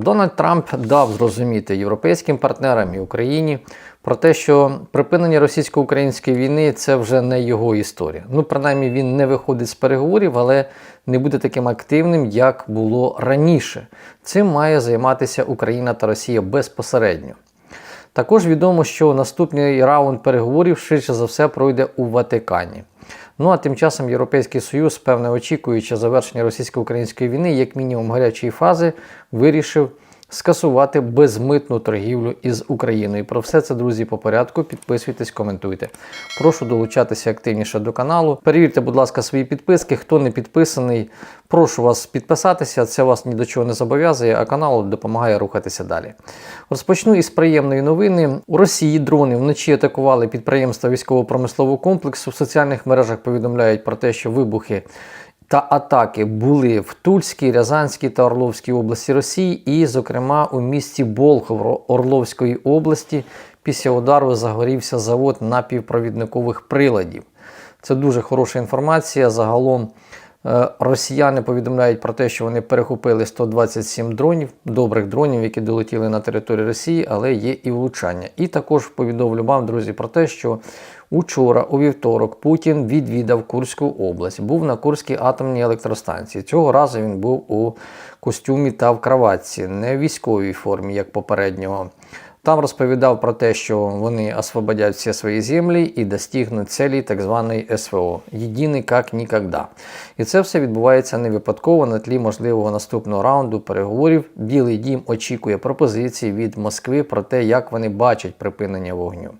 Дональд Трамп дав зрозуміти європейським партнерам і Україні про те, що припинення російсько-української війни це вже не його історія. Ну, принаймні, він не виходить з переговорів, але не буде таким активним, як було раніше. Цим має займатися Україна та Росія безпосередньо. Також відомо, що наступний раунд переговорів швидше за все пройде у Ватикані. Ну а тим часом Європейський Союз, певне очікуючи завершення російсько-української війни, як мінімум гарячої фази, вирішив скасувати безмитну торгівлю із Україною. Про все це, друзі, по порядку. Підписуйтесь, коментуйте. Прошу долучатися активніше до каналу. Перевірте, будь ласка, свої підписки. Хто не підписаний, прошу вас підписатися. Це вас ні до чого не зобов'язує, а канал допомагає рухатися далі. Розпочну із приємної новини. У Росії дрони вночі атакували підприємства військово-промислового комплексу. В соціальних мережах повідомляють про те, що вибухи та атаки були в Тульській, Рязанській та Орловській області Росії, і, зокрема, у місті Болхов Орловської області після удару загорівся завод напівпровідникових приладів. Це дуже хороша інформація. Загалом е, росіяни повідомляють про те, що вони перехопили 127 дронів, добрих дронів, які долетіли на територію Росії, але є і влучання. І також повідомлю вам, друзі, про те, що Учора, у вівторок, Путін відвідав Курську область, був на Курській атомній електростанції. Цього разу він був у костюмі та в краватці, не в військовій формі, як попереднього. Там розповідав про те, що вони освободять всі свої землі і достигнуть цілі так званої СВО. Єдиний як ніколи. І це все відбувається не випадково на тлі можливого наступного раунду переговорів. Білий дім очікує пропозиції від Москви про те, як вони бачать припинення вогню.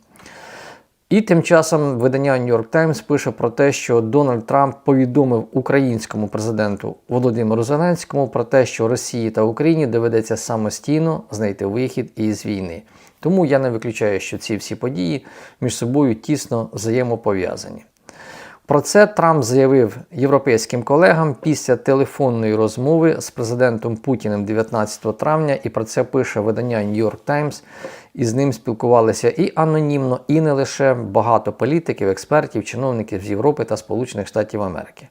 І тим часом видання New York Times пише про те, що Дональд Трамп повідомив українському президенту Володимиру Зеленському про те, що Росії та Україні доведеться самостійно знайти вихід із війни. Тому я не виключаю, що ці всі події між собою тісно взаємопов'язані. Про це Трамп заявив європейським колегам після телефонної розмови з президентом Путіним 19 травня, і про це пише видання New York Times. І з ним спілкувалися і анонімно, і не лише багато політиків, експертів, чиновників з Європи та Сполучених Штатів Америки.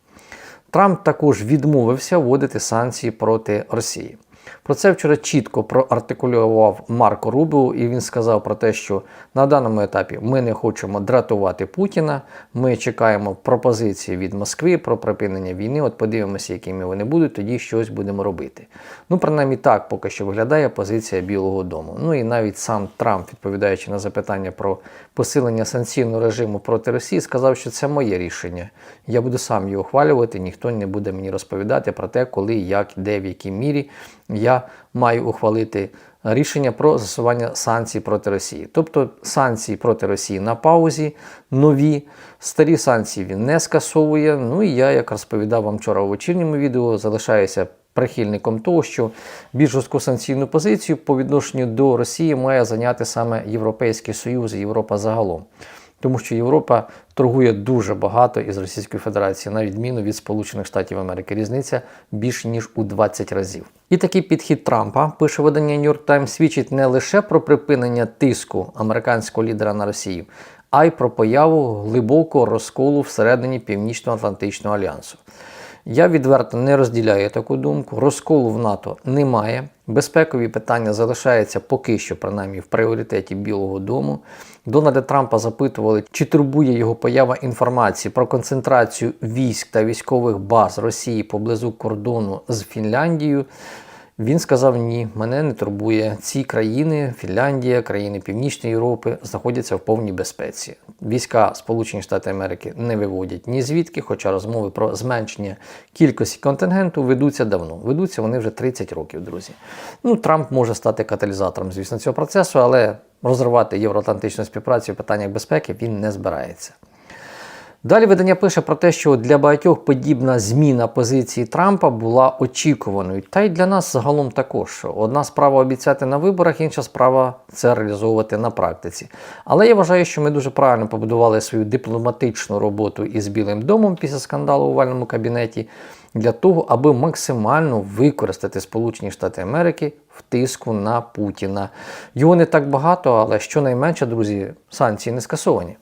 Трамп також відмовився вводити санкції проти Росії. Про це вчора чітко проартикулював Марко Рубіо, і він сказав про те, що на даному етапі ми не хочемо дратувати Путіна. Ми чекаємо пропозиції від Москви про припинення війни. От подивимося, якими вони будуть, тоді щось будемо робити. Ну, принаймні так поки що виглядає позиція Білого Дому. Ну і навіть сам Трамп, відповідаючи на запитання про посилення санкційного режиму проти Росії, сказав, що це моє рішення. Я буду сам його ухвалювати, ніхто не буде мені розповідати про те, коли, як, де, в якій мірі я маю ухвалити рішення про застосування санкцій проти Росії. Тобто санкції проти Росії на паузі, нові, старі санкції він не скасовує. Ну і я, як розповідав вам вчора у вечірньому відео, залишаюся прихильником того, що більш жорстку санкційну позицію по відношенню до Росії має зайняти саме Європейський Союз і Європа загалом. Тому що Європа торгує дуже багато із Російською Федерацією, на відміну від Сполучених Штатів Америки. Різниця більш ніж у 20 разів. І такий підхід Трампа, пише видання New York Times, свідчить не лише про припинення тиску американського лідера на Росію, а й про появу глибокого розколу всередині Північно-Атлантичного альянсу. Я відверто не розділяю таку думку. Розколу в НАТО немає. Безпекові питання залишаються поки що, принаймні, в пріоритеті Білого Дому. Дональда Трампа запитували, чи турбує його поява інформації про концентрацію військ та військових баз Росії поблизу кордону з Фінляндією. Він сказав: ні, мене не турбує. Ці країни, Фінляндія, країни Північної Європи, знаходяться в повній безпеці. Війська Сполучені Штати Америки не виводять ні звідки, хоча розмови про зменшення кількості контингенту ведуться давно. Ведуться вони вже 30 років, друзі. Ну, Трамп може стати каталізатором, звісно, цього процесу, але розривати євроатлантичну співпрацю в питаннях безпеки він не збирається. Далі видання пише про те, що для багатьох подібна зміна позиції Трампа була очікуваною, та й для нас загалом також. Одна справа обіцяти на виборах, інша справа це реалізовувати на практиці. Але я вважаю, що ми дуже правильно побудували свою дипломатичну роботу із Білим домом після скандалу у овальному кабінеті для того, аби максимально використати Сполучені Штати Америки в тиску на Путіна. Його не так багато, але щонайменше, друзі, санкції не скасовані.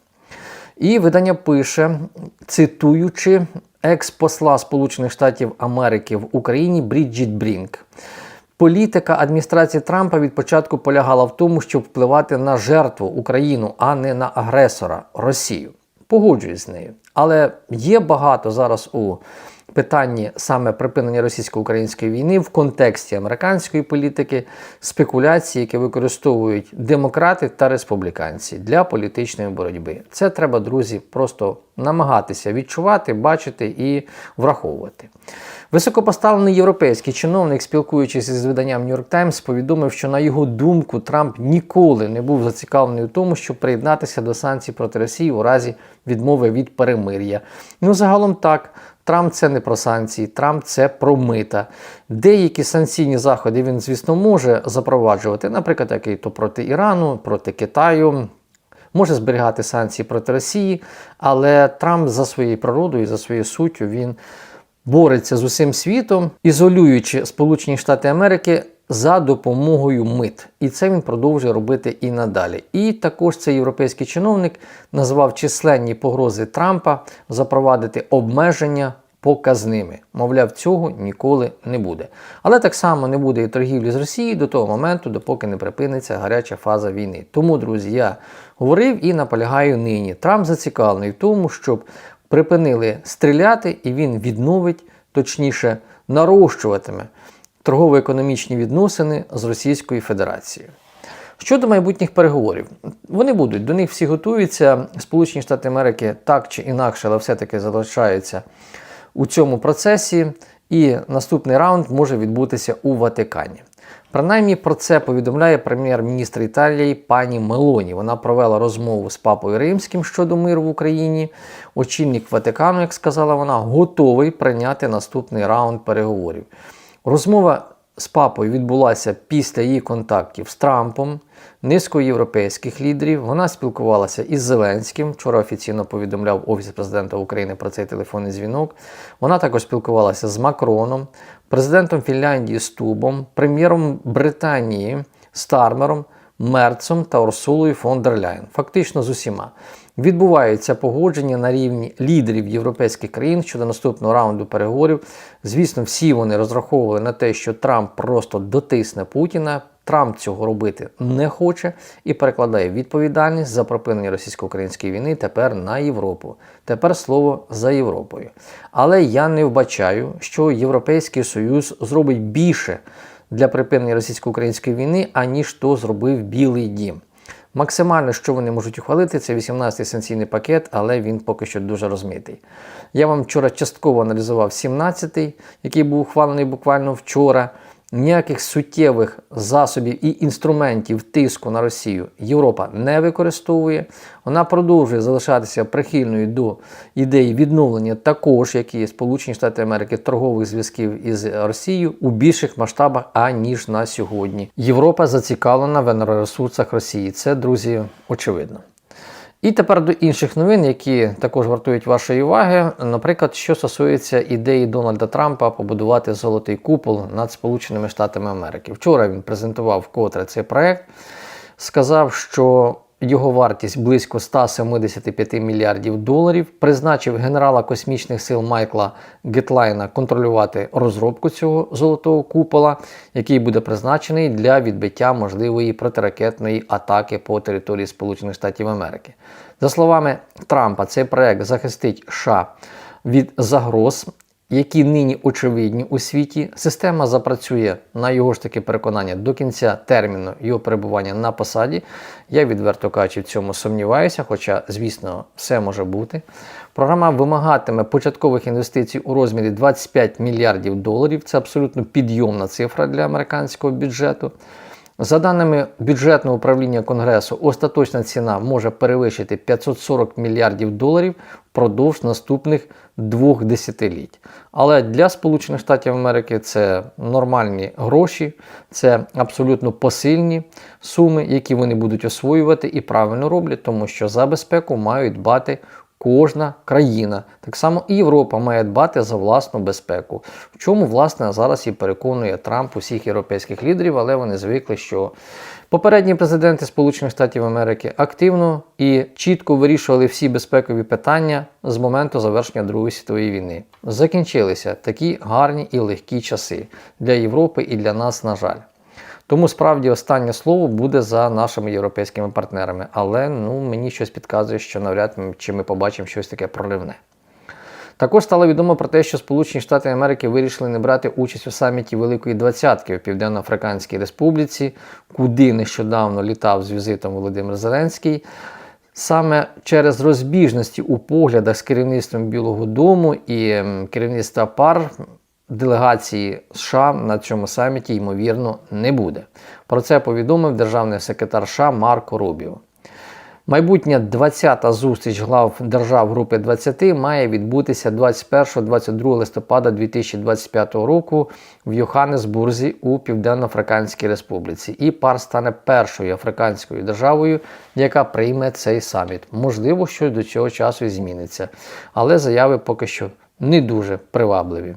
І видання пише, цитуючи екс-посла Сполучених Штатів Америки в Україні Бріджіт Брінк. Політика адміністрації Трампа від початку полягала в тому, щоб впливати на жертву Україну, а не на агресора Росію. Погоджуюсь з нею. Але є багато зараз у питанні саме припинення російсько-української війни в контексті американської політики, спекуляції, які використовують демократи та республіканці для політичної боротьби. Це треба, друзі, просто намагатися відчувати, бачити і враховувати. Високопоставлений європейський чиновник, спілкуючись із виданням New York Times, повідомив, що на його думку Трамп ніколи не був зацікавлений у тому, щоб приєднатися до санкцій проти Росії у разі відмови від перемир'я. Ну, загалом так. Трамп це не про санкції, Трамп це про мита. Деякі санкційні заходи він, звісно, може запроваджувати, наприклад, який то проти Ірану, проти Китаю. Може зберігати санкції проти Росії, але Трамп за своєю природою, і за своєю суттю, він бореться з усім світом, ізолюючи Сполучені Штати Америки за допомогою мит. І це він продовжує робити і надалі. І також цей європейський чиновник назвав численні погрози Трампа запровадити обмеження показними. Мовляв, цього ніколи не буде. Але так само не буде і торгівлі з Росією до того моменту, допоки не припиниться гаряча фаза війни. Тому, друзі, я говорив і наполягаю нині. Трамп зацікавлений в тому, щоб припинили стріляти, і він відновить, точніше, нарощуватиме торгово-економічні відносини з Російською Федерацією. Щодо майбутніх переговорів, вони будуть, до них всі готуються. Сполучені Штати Америки так чи інакше, але все-таки залишаються у цьому процесі, і наступний раунд може відбутися у Ватикані. Принаймні про це повідомляє прем'єр-міністр Італії пані Мелоні. Вона провела розмову з папою Римським щодо миру в Україні. Очільник Ватикану, як сказала вона, готовий прийняти наступний раунд переговорів. Розмова з папою відбулася після її контактів з Трампом, низкою європейських лідерів. Вона спілкувалася із Зеленським. Вчора офіційно повідомляв Офіс президента України про цей телефонний дзвінок. Вона також спілкувалася з Макроном, президентом Фінляндії Стубом, прем'єром Британії Стармером, Мерцом та Урсулою фон дер Ляйн. Фактично з усіма. Відбуваються погодження на рівні лідерів європейських країн щодо наступного раунду переговорів. Звісно, всі вони розраховували на те, що Трамп просто дотисне Путіна. Трамп цього робити не хоче і перекладає відповідальність за припинення російсько-української війни тепер на Європу. Тепер слово за Європою. Але я не вбачаю, що Європейський Союз зробить більше для припинення російсько-української війни, аніж то зробив Білий Дім. Максимально, що вони можуть ухвалити, це 18-й санкційний пакет, але він поки що дуже розмитий. Я вам вчора частково аналізував 17-й, який був ухвалений буквально вчора. Ніяких суттєвих засобів і інструментів тиску на Росію Європа не використовує. Вона продовжує залишатися прихильною до ідеї відновлення також, як і Сполучені Штати Америки, торгових зв'язків із Росією у більших масштабах, аніж на сьогодні. Європа зацікавлена в енергоресурсах Росії. Це, друзі, очевидно. І тепер до інших новин, які також вартують вашої уваги. Наприклад, що стосується ідеї Дональда Трампа побудувати золотий купол над Сполученими Штатами Америки. Вчора він презентував вкотре цей проект, сказав, що його вартість близько 175 мільярдів доларів. Призначив генерала космічних сил Майкла Гетлайна контролювати розробку цього золотого купола, який буде призначений для відбиття можливої протиракетної атаки по території Сполучених Штатів Америки. За словами Трампа, цей проект захистить США від загроз. Які нині очевидні у світі, система запрацює на його ж таки переконання до кінця терміну його перебування на посаді. Я відверто кажучи, в цьому сумніваюся, хоча, звісно, все може бути. Програма вимагатиме початкових інвестицій у розмірі 25 мільярдів доларів. Це абсолютно підйомна цифра для американського бюджету. За даними бюджетного управління Конгресу, остаточна ціна може перевищити 540 мільярдів доларів впродовж наступних двох десятиліть. Але для Сполучених Штатів Америки це нормальні гроші, це абсолютно посильні суми, які вони будуть освоювати і правильно роблять, тому що за безпеку мають дбати кожна країна. Так само і Європа має дбати за власну безпеку. В чому, власне, зараз і переконує Трамп усіх європейських лідерів, але вони звикли, що попередні президенти Сполучених Штатів Америки активно і чітко вирішували всі безпекові питання з моменту завершення Другої світової війни. Закінчилися такі гарні і легкі часи для Європи і для нас, на жаль. Тому справді останнє слово буде за нашими європейськими партнерами. Але ну, мені щось підказує, що навряд чи ми побачимо щось таке проривне. Також стало відомо про те, що Сполучені Штати Америки вирішили не брати участь у саміті Великої Двадцятки в Південно-Африканській Республіці, куди нещодавно літав з візитом Володимир Зеленський. Саме через розбіжності у поглядах з керівництвом Білого Дому і керівництва пар делегації США на цьому саміті, ймовірно, не буде. Про це повідомив державний секретар США Марко Рубіо. Майбутня 20-та зустріч глав держав групи 20 має відбутися 21-22 листопада 2025 року в Йоханнесбурзі у Південно-Африканській Республіці. І пар стане першою африканською державою, яка прийме цей саміт. Можливо, щось до цього часу зміниться, але заяви поки що не дуже привабливі.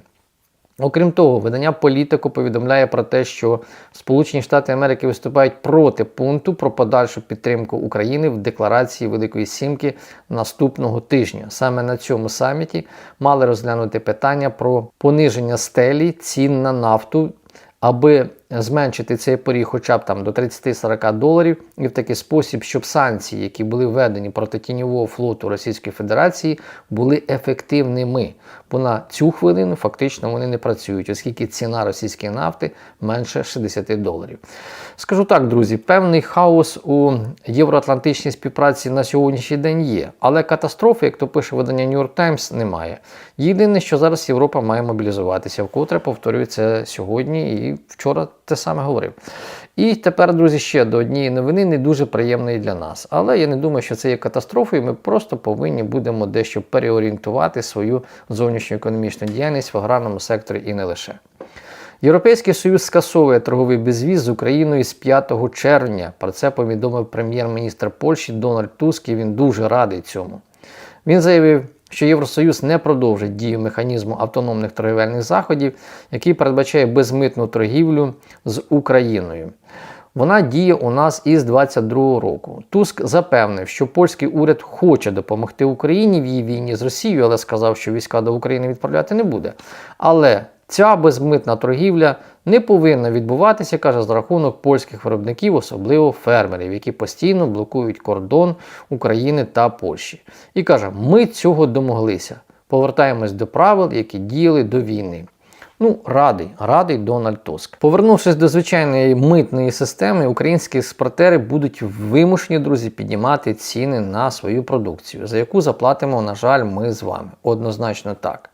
Окрім того, видання політику повідомляє про те, що Сполучені Штати Америки виступають проти пункту про подальшу підтримку України в декларації Великої Сімки наступного тижня. Саме на цьому саміті мали розглянути питання про пониження стелі цін на нафту. Аби зменшити цей поріг хоча б там до 30-40 доларів, і в такий спосіб, щоб санкції, які були введені проти тіньового флоту Російської Федерації, були ефективними. Бо на цю хвилину фактично вони не працюють, оскільки ціна російської нафти менше 60 доларів. Скажу так, друзі, певний хаос у євроатлантичній співпраці на сьогоднішній день є, але катастрофи, як то пише видання New York Times, немає. Єдине, що зараз Європа має мобілізуватися, вкотре повторюю це сьогодні і вчора те саме говорив. І тепер, друзі, ще до однієї новини, не дуже приємної для нас. Але я не думаю, що це є катастрофою. Ми просто повинні будемо дещо переорієнтувати свою зовнішню економічну діяльність в аграрному секторі і не лише. Європейський Союз скасовує торговий безвіз з Україною з 5 червня. Про це повідомив прем'єр-міністр Польщі Дональд Туск, і він дуже радий цьому. Він заявив, що Євросоюз не продовжить дію механізму автономних торгівельних заходів, який передбачає безмитну торгівлю з Україною. Вона діє у нас із 22 року. Туск запевнив, що польський уряд хоче допомогти Україні в її війні з Росією, але сказав, що війська до України відправляти не буде. Але ця безмитна торгівля не повинна відбуватися, каже, за рахунок польських виробників, особливо фермерів, які постійно блокують кордон України та Польщі. І каже, ми цього домоглися. Повертаємось до правил, які діяли до війни. Ну, радий, радий Дональд Туск. Повернувшись до звичайної митної системи, українські експортери будуть вимушені, друзі, піднімати ціни на свою продукцію, за яку заплатимо, на жаль, ми з вами. Однозначно так.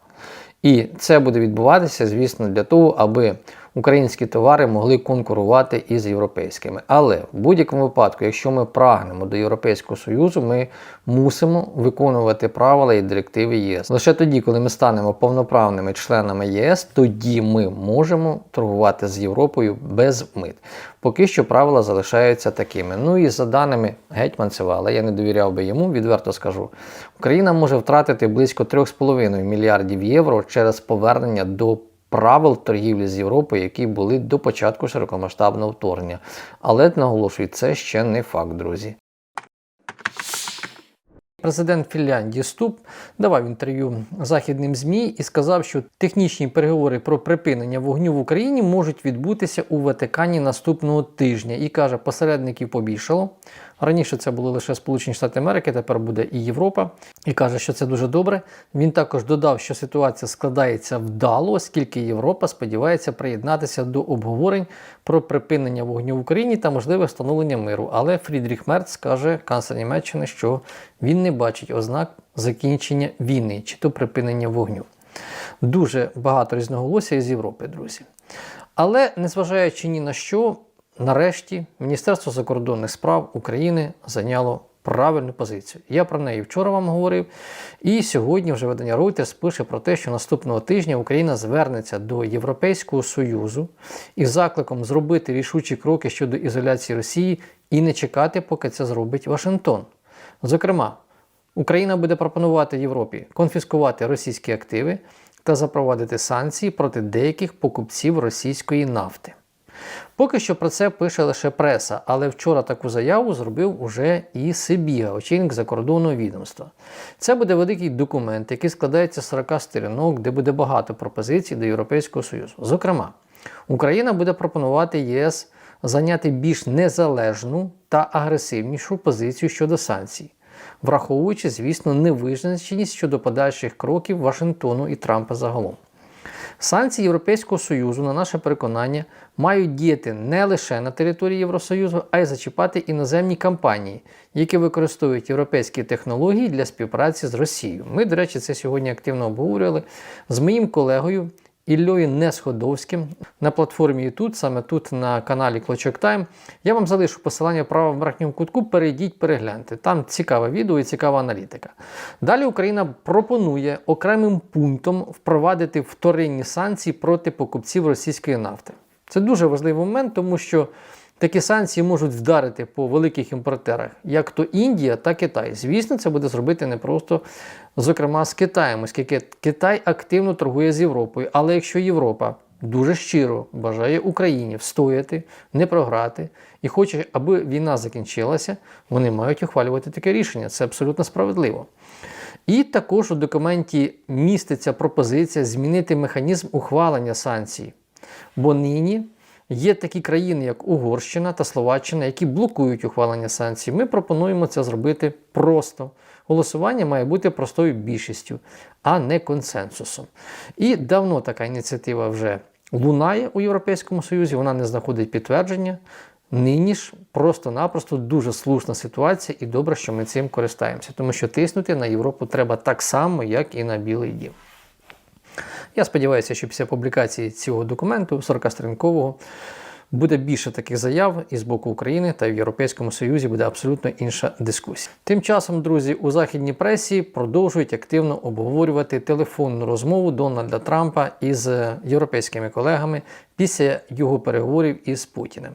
І це буде відбуватися, звісно, для того, аби українські товари могли конкурувати із європейськими. Але в будь-якому випадку, якщо ми прагнемо до Європейського Союзу, ми мусимо виконувати правила і директиви ЄС. Лише тоді, коли ми станемо повноправними членами ЄС, тоді ми можемо торгувати з Європою без мит. Поки що правила залишаються такими. Ну і за даними Гетьманцева, але я не довіряв би йому, відверто скажу. Україна може втратити близько 3,5 мільярдів євро через повернення до правил торгівлі з Європою, які були до початку широкомасштабного вторгнення. Але наголошую, це ще не факт, друзі. Президент Фінляндії Ступ давав інтерв'ю західним ЗМІ і сказав, що технічні переговори про припинення вогню в Україні можуть відбутися у Ватикані наступного тижня. І каже, посередників побільшало. Раніше це були лише Сполучені Штати Америки, тепер буде і Європа. І каже, що це дуже добре. Він також додав, що ситуація складається вдало, оскільки Європа сподівається приєднатися до обговорень про припинення вогню в Україні та можливе встановлення миру. Але Фрідріх Мерц каже, канцлер Німеччини, що він не бачить ознак закінчення війни чи то припинення вогню. Дуже багато різноголосся із Європи, друзі. Але незважаючи ні на що, нарешті Міністерство закордонних справ України зайняло правильну позицію. Я про неї вчора вам говорив. І сьогодні вже видання Reuters пише про те, що наступного тижня Україна звернеться до Європейського Союзу із закликом зробити рішучі кроки щодо ізоляції Росії і не чекати, поки це зробить Вашингтон. Зокрема, Україна буде пропонувати Європі конфіскувати російські активи та запровадити санкції проти деяких покупців російської нафти. Поки що про це пише лише преса, але вчора таку заяву зробив уже і Сибіга, очільник закордонного відомства. Це буде великий документ, який складається з 40 сторінок, де буде багато пропозицій до Європейського Союзу. Зокрема, Україна буде пропонувати ЄС зайняти більш незалежну та агресивнішу позицію щодо санкцій, враховуючи, звісно, невизначеність щодо подальших кроків Вашингтону і Трампа загалом. Санкції Європейського Союзу, на наше переконання, мають діяти не лише на території Євросоюзу, а й зачіпати іноземні компанії, які використовують європейські технології для співпраці з Росією. Ми, до речі, це сьогодні активно обговорювали з моїм колегою Іллею Несходовським на платформі YouTube, саме тут на каналі Клочок Тайм. Я вам залишу посилання в правому верхньому кутку. Перейдіть, перегляньте. Там цікаве відео і цікава аналітика. Далі Україна пропонує окремим пунктом впровадити вторинні санкції проти покупців російської нафти. Це дуже важливий момент, тому що такі санкції можуть вдарити по великих імпортерах, як то Індія, так і Китай. Звісно, це буде зробити не просто, зокрема, з Китаєм, оскільки Китай активно торгує з Європою. Але якщо Європа дуже щиро бажає Україні встояти, не програти і хоче, аби війна закінчилася, вони мають ухвалювати таке рішення. Це абсолютно справедливо. І також у документі міститься пропозиція змінити механізм ухвалення санкцій. Бо нині є такі країни, як Угорщина та Словаччина, які блокують ухвалення санкцій. Ми пропонуємо це зробити просто. Голосування має бути простою більшістю, а не консенсусом. І давно така ініціатива вже лунає у Європейському Союзі, вона не знаходить підтвердження. Нині ж просто-напросто дуже слушна ситуація, і добре, що ми цим користаємося, тому що тиснути на Європу треба так само, як і на Білий Дім. Я сподіваюся, що після публікації цього документу 40-сторінкового буде більше таких заяв і з боку України та в Європейському Союзі буде абсолютно інша дискусія. Тим часом, друзі, у західній пресі продовжують активно обговорювати телефонну розмову Дональда Трампа із європейськими колегами після його переговорів із Путіним.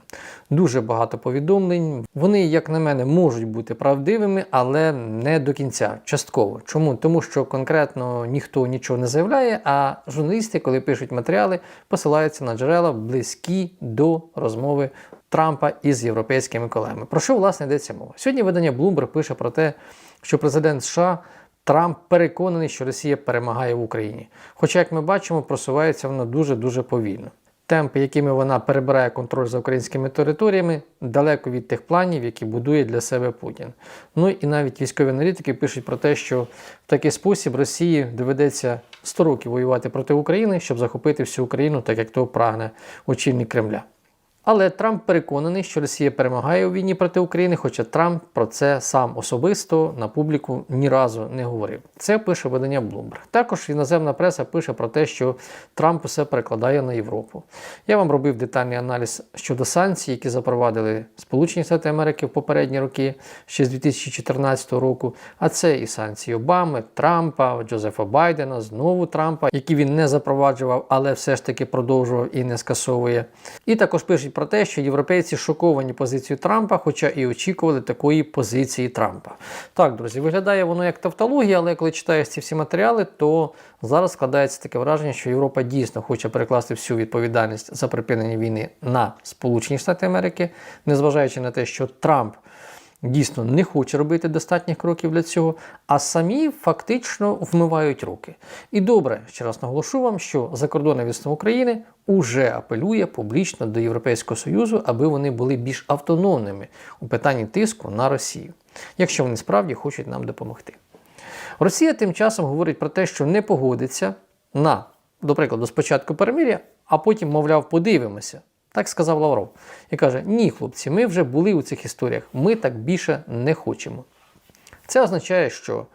Дуже багато повідомлень. Вони, як на мене, можуть бути правдивими, але не до кінця. Частково. Чому? Тому що конкретно ніхто нічого не заявляє, а журналісти, коли пишуть матеріали, посилаються на джерела близькі до розмови Трампа із європейськими колегами. Про що власне йдеться мова? Сьогодні видання Bloomberg пише про те, що президент США. Трамп переконаний, що Росія перемагає в Україні. Хоча, як ми бачимо, просувається вона дуже-дуже повільно. Темпи, якими вона перебирає контроль за українськими територіями, далеко від тих планів, які будує для себе Путін. Ну і навіть військові аналітики пишуть про те, що в такий спосіб Росії доведеться 100 років воювати проти України, щоб захопити всю Україну, так як того прагне очільник Кремля. Але Трамп переконаний, що Росія перемагає у війні проти України, хоча Трамп про це сам особисто на публіку ні разу не говорив. Це пише видання Bloomberg. Також іноземна преса пише про те, що Трамп усе перекладає на Європу. Я вам робив детальний аналіз щодо санкцій, які запровадили Сполучені Штати Америки в попередні роки, ще з 2014 року. А це і санкції Обами, Трампа, Джозефа Байдена, знову Трампа, які він не запроваджував, але все ж таки продовжував і не скасовує. І також пишуть про те, що європейці шоковані позицією Трампа, хоча і очікували такої позиції Трампа. Так, друзі, виглядає воно як тавтологія, але коли читаєш ці всі матеріали, то зараз складається таке враження, що Європа дійсно хоче перекласти всю відповідальність за припинення війни на Сполучені Штати Америки, незважаючи на те, що Трамп. Дійсно не хоче робити достатніх кроків для цього, а самі фактично вмивають руки. І добре, ще раз наголошу вам, що закордонне відомство України уже апелює публічно до Європейського Союзу, аби вони були більш автономними у питанні тиску на Росію, якщо вони справді хочуть нам допомогти. Росія тим часом говорить про те, що не погодиться на, до прикладу, спочатку перемир'я, а потім, мовляв, подивимося. Так сказав Лавров. І каже: ні, хлопці, ми вже були у цих історіях, ми так більше не хочемо. Це означає, що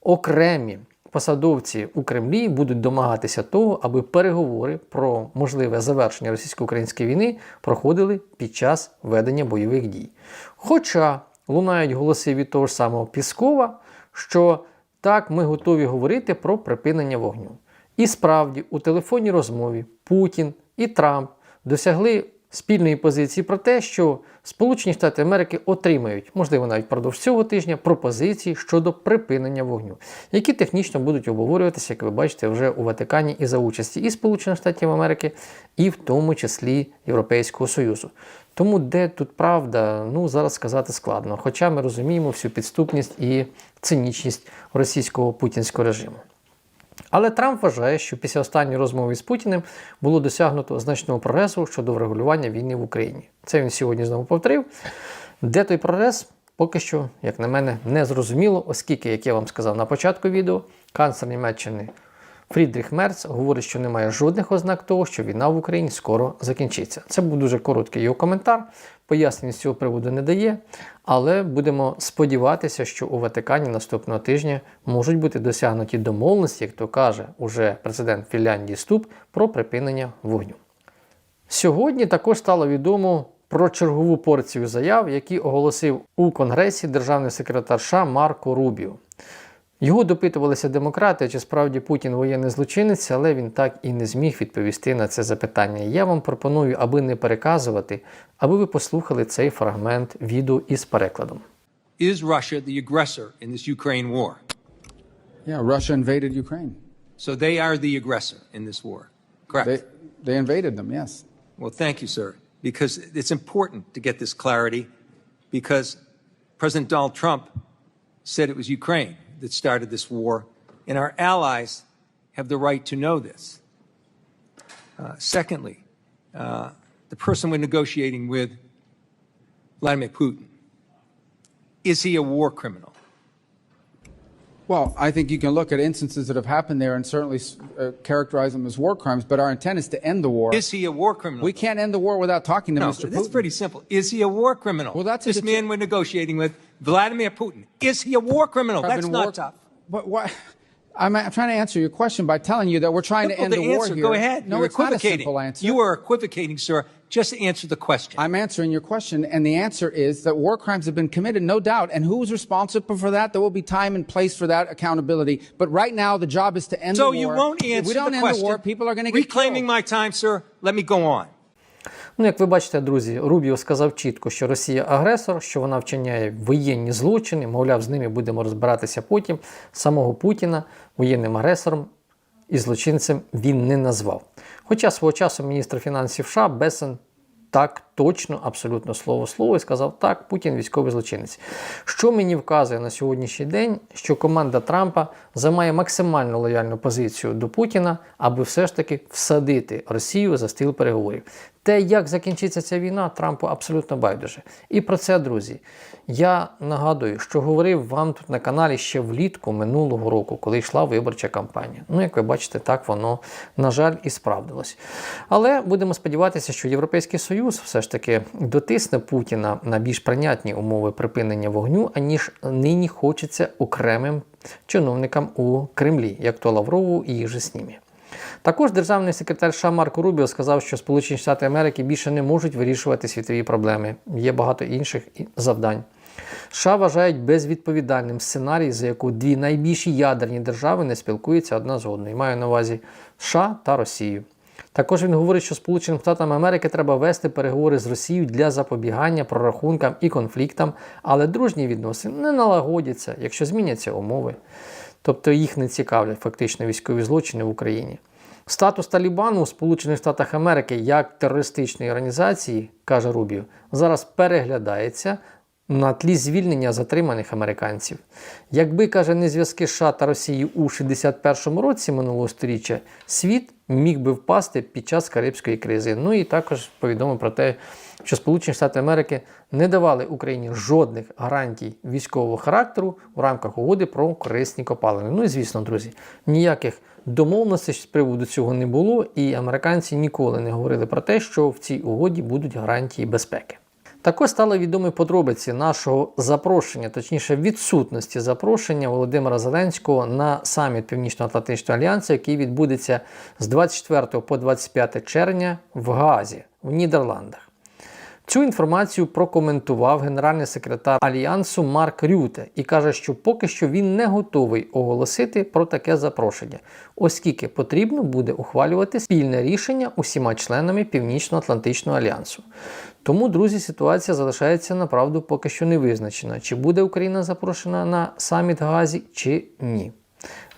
окремі посадовці у Кремлі будуть домагатися того, аби переговори про можливе завершення російсько-української війни проходили під час ведення бойових дій. Хоча лунають голоси від того ж самого Піскова, що так ми готові говорити про припинення вогню. І справді, у телефонній розмові Путін і Трамп досягли спільної позиції про те, що Сполучені Штати Америки отримають, можливо, навіть впродовж цього тижня, пропозиції щодо припинення вогню, які технічно будуть обговорюватися, як ви бачите, вже у Ватикані і за участі і Сполучених Штатів Америки, і в тому числі Європейського Союзу. Тому де тут правда, ну зараз сказати складно. Хоча ми розуміємо всю підступність і цинічність російського путінського режиму. Але Трамп вважає, що після останньої розмови з Путіним було досягнуто значного прогресу щодо врегулювання війни в Україні. Це він сьогодні знову повторив. Де той прогрес? Поки що, як на мене, не зрозуміло, оскільки, як я вам сказав на початку відео, канцлер Німеччини Фрідріх Мерц говорить, що немає жодних ознак того, що війна в Україні скоро закінчиться. Це був дуже короткий його коментар. Пояснень з цього приводу не дає, але будемо сподіватися, що у Ватикані наступного тижня можуть бути досягнуті домовленості, як то каже уже президент Фінляндії Ступ, про припинення вогню. Сьогодні також стало відомо про чергову порцію заяв, які оголосив у Конгресі державний секретар США Марко Рубіо. Його допитувалися демократи, чи справді Путін воєнний злочинець, але він так і не зміг відповісти на це запитання. Я вам пропоную, аби не переказувати, аби ви послухали цей фрагмент відео із перекладом. Is Russia the aggressor in this Ukraine war? Yeah, Russia invaded Ukraine. So they are the aggressor in this war. Correct. They, they invaded them, yes. well, thank you, sir, because it's important to get this clarity because President Donald Trump said it was Ukraine that started this war, and our allies have the right to know this. Uh, secondly, uh, the person we're negotiating with, Vladimir Putin, is he a war criminal? Well, I think you can look at instances that have happened there and certainly uh, characterize them as war crimes, but our intent is to end the war. Is he a war criminal? we can't end the war without talking to No, Mr. Putin. That's pretty simple. Is he a war criminal? Well, that's this man we're negotiating with, Vladimir Putin. Is he a war criminal? That's not war- tough. But what? I'm, I'm trying to answer your question by telling you that we're trying Simple to end the war here. Go ahead. No, You're it's not a equivocating. simple answer. You are equivocating, sir. Just answer the question. I'm answering your question, and the answer is that war crimes have been committed, no doubt. And who's responsible for that? There will be time and place for that accountability. But right now, the job is to end so the war. So you won't if answer we don't the end question. the war, people are going to get Reclaiming killed. my time, sir. Let me go on. Ну, як ви бачите, друзі, Рубіо сказав чітко, що Росія агресор, що вона вчиняє воєнні злочини, мовляв, з ними будемо розбиратися потім. Самого Путіна воєнним агресором і злочинцем він не назвав. Хоча свого часу міністр фінансів США Бесен так точно, абсолютно слово слово, і сказав, так, Путін військовий злочинець. Що мені вказує на сьогоднішній день, що команда Трампа займає максимально лояльну позицію до Путіна, аби все ж таки всадити Росію за стіл переговорів. Те, як закінчиться ця війна, Трампу абсолютно байдуже. І про це, друзі, я нагадую, що говорив вам тут на каналі ще влітку минулого року, коли йшла виборча кампанія. Ну, як ви бачите, так воно, на жаль, і справдилось. Але будемо сподіватися, що Європейський Союз все ж таки дотисне Путіна на більш прийнятні умови припинення вогню, аніж нині хочеться окремим чиновникам у Кремлі, як то Лаврову і їх же снімі. Також державний секретар США Марко Рубіо сказав, що Сполучені Штати Америки більше не можуть вирішувати світові проблеми. Є багато інших завдань. США вважають безвідповідальним сценарій, за яку дві найбільші ядерні держави не спілкуються одна з одною. Маю на увазі США та Росію. Також він говорить, що Сполученим Штатам Америки треба вести переговори з Росією для запобігання прорахункам і конфліктам, але дружні відносини не налагодяться, якщо зміняться умови. Тобто їх не цікавлять фактично військові злочини в Україні. Статус Талібану у Сполучених Штатах Америки як терористичної організації, каже Рубіо, зараз переглядається на тлі звільнення затриманих американців. Якби каже не зв'язки США та Росії у 61-му році минулого століття, світ міг би впасти під час Карибської кризи. Ну і також повідомив про те, що Сполучені Штати Америки не давали Україні жодних гарантій військового характеру в рамках угоди про корисні копалини. Ну і звісно, друзі, ніяких домовленостей з приводу цього не було, і американці ніколи не говорили про те, що в цій угоді будуть гарантії безпеки. Також стали відомі подробиці нашого запрошення, точніше відсутності запрошення Володимира Зеленського на саміт Північно-Атлантичного альянсу, який відбудеться з 24 по 25 червня в Газі в Нідерландах. Цю інформацію прокоментував генеральний секретар Альянсу Марк Рюте і каже, що поки що він не готовий оголосити про таке запрошення, оскільки потрібно буде ухвалювати спільне рішення усіма членами Північно-Атлантичного альянсу. Тому, друзі, ситуація залишається направду поки що не визначена, чи буде Україна запрошена на саміт Газі, чи ні.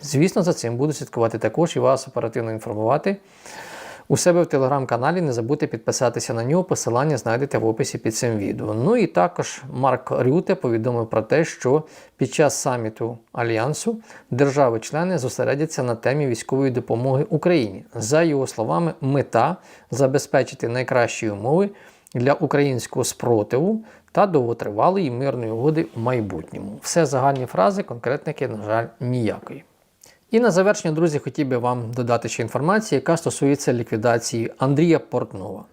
Звісно, за цим буду слідкувати також і вас оперативно інформувати. У себе в телеграм-каналі не забудьте підписатися на нього, посилання знайдете в описі під цим відео. Ну і також Марк Рюте повідомив про те, що під час саміту Альянсу держави-члени зосередяться на темі військової допомоги Україні. За його словами, мета забезпечити найкращі умови для українського спротиву та довготривалої мирної угоди в майбутньому. Все загальні фрази, конкретники, на жаль, ніякої. І на завершення, друзі, хотів би вам додати ще інформацію, яка стосується ліквідації Андрія Портнова.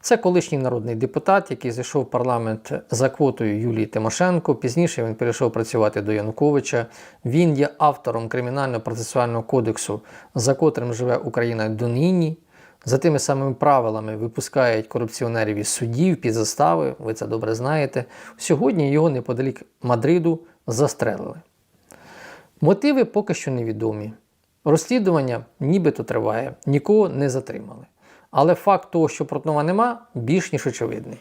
Це колишній народний депутат, який зайшов в парламент за квотою Юлії Тимошенко. Пізніше він перейшов працювати до Януковича. Він є автором кримінально-процесуального кодексу, за котрим живе Україна донині. За тими самими правилами випускають корупціонерів із судів під застави, ви це добре знаєте. Сьогодні його неподалік Мадриду застрелили. Мотиви поки що невідомі. Розслідування нібито триває, нікого не затримали. Але факт того, що Портнова нема, більш ніж очевидний.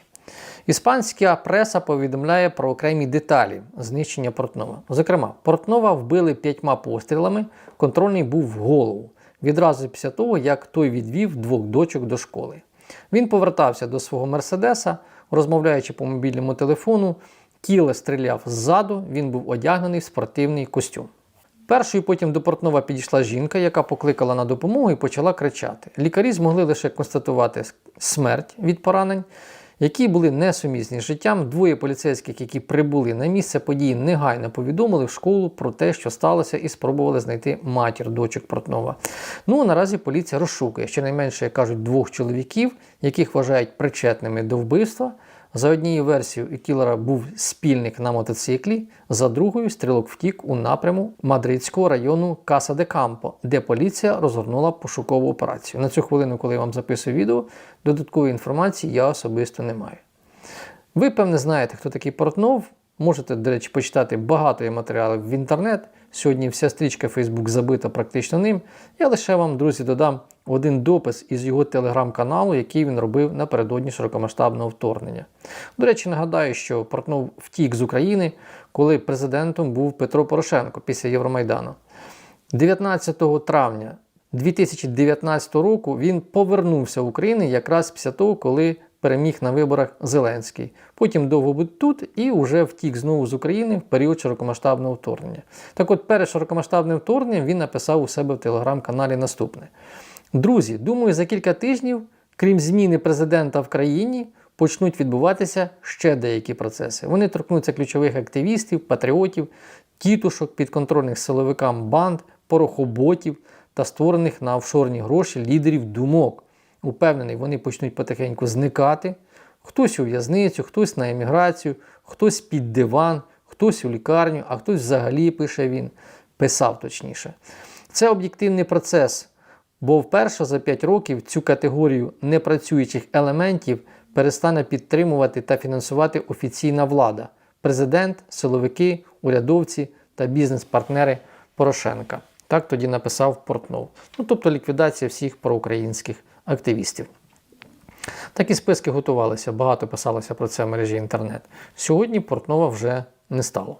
Іспанська преса повідомляє про окремі деталі знищення Портнова. Зокрема, Портнова вбили п'ятьма пострілами, контрольний був в голову, відразу після того, як той відвів двох дочок до школи. Він повертався до свого Мерседеса, розмовляючи по мобільному телефону, Кіле стріляв ззаду, він був одягнений в спортивний костюм. Першою потім до Портнова підійшла жінка, яка покликала на допомогу і почала кричати. Лікарі змогли лише констатувати смерть від поранень, які були несумісні з життям. Двоє поліцейських, які прибули на місце події, негайно повідомили в школу про те, що сталося, і спробували знайти матір дочок Портнова. Ну а наразі поліція розшукує щонайменше, як кажуть, двох чоловіків, яких вважають причетними до вбивства. За однією версією, у кілера був спільник на мотоциклі, за другою стрілок втік у напряму мадридського району Каса де Кампо, де поліція розгорнула пошукову операцію. На цю хвилину, коли я вам записую відео, додаткової інформації я особисто не маю. Ви, певне, знаєте, хто такий Портнов. Можете, до речі, почитати багато матеріалів в інтернет. Сьогодні вся стрічка Facebook забита практично ним. Я лише вам, друзі, додам один допис із його телеграм-каналу, який він робив напередодні широкомасштабного вторгнення. До речі, нагадаю, що Портнов втік з України, коли президентом був Петро Порошенко після Євромайдану. 19 травня 2019 року він повернувся в Україну якраз після того, коли переміг на виборах Зеленський. Потім довго був тут і вже втік знову з України в період широкомасштабного вторгнення. Так от, перед широкомасштабним вторгненням він написав у себе в телеграм-каналі наступне: Друзі, думаю, за кілька тижнів, крім зміни президента в країні, почнуть відбуватися ще деякі процеси. Вони торкнуться ключових активістів, патріотів, тітушок, підконтрольних силовикам банд, порохоботів та створених на офшорні гроші лідерів думок. Упевнений, вони почнуть потихеньку зникати. Хтось у в'язницю, хтось на еміграцію, хтось під диван, хтось у лікарню, а хтось взагалі пише він, писав точніше. Це об'єктивний процес, бо вперше за 5 років цю категорію непрацюючих елементів перестане підтримувати та фінансувати офіційна влада, президент, силовики, урядовці та бізнес-партнери Порошенка. Так тоді написав Портнов. Ну, тобто ліквідація всіх проукраїнських активістів. Такі списки готувалися, багато писалося про це в мережі інтернет. Сьогодні Портнова вже не стало.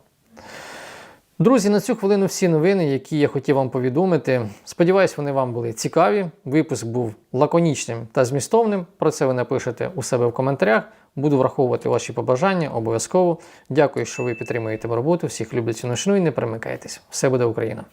Друзі, на цю хвилину всі новини, які я хотів вам повідомити. Сподіваюсь, вони вам були цікаві. Випуск був лаконічним та змістовним. Про це ви напишете у себе в коментарях. Буду враховувати ваші побажання обов'язково. Дякую, що ви підтримуєте роботу. Всіх люблю ціну і не перемикайтесь. Все буде Україна!